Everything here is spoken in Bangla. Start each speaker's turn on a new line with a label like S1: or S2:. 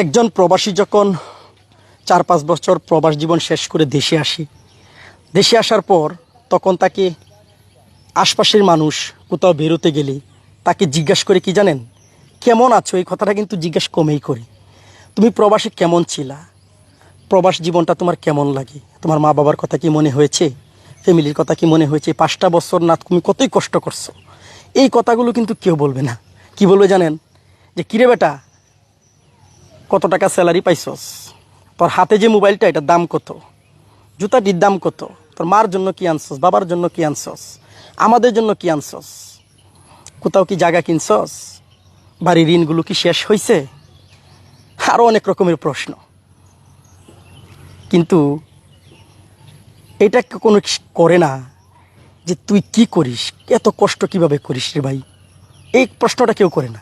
S1: একজন প্রবাসী যখন চার পাঁচ বছর প্রবাস জীবন শেষ করে দেশে আসি, দেশে আসার পর তখন তাকে আশপাশের মানুষ কোথাও বেরোতে গেলে তাকে জিজ্ঞাসা করে, কি জানেন, কেমন আছো? এই কথাটা কিন্তু জিজ্ঞেস কমেই করি। তুমি প্রবাসে কেমন ছিলা? প্রবাস জীবনটা তোমার কেমন লাগে? তোমার মা বাবার কথা কি মনে হয়েছে? ফ্যামিলির কথা কি মনে হয়েছে? পাঁচটা বছর না, তুমি কতই কষ্ট করছ? এই কথাগুলো কিন্তু কেউ বলবে না। কি বলবে জানেন? যে, কিরে বেটা কত টাকা স্যালারি পাইছস? তোর হাতে যে মোবাইলটা, এটার দাম কত? জুতাটির দাম কত? তোর মার জন্য কি আনছস? বাবার জন্য কি আনছস? আমাদের জন্য কি আনছস? কোথাও কি জায়গা কিনছস? বাড়ির ঋণগুলো কি শেষ হয়েছে আরও অনেক রকমের প্রশ্ন। কিন্তু এটা কোনো করে না যে তুই কি করিস? এত কষ্ট কীভাবে করিস রে ভাই? এই প্রশ্নটা কেউ করে না।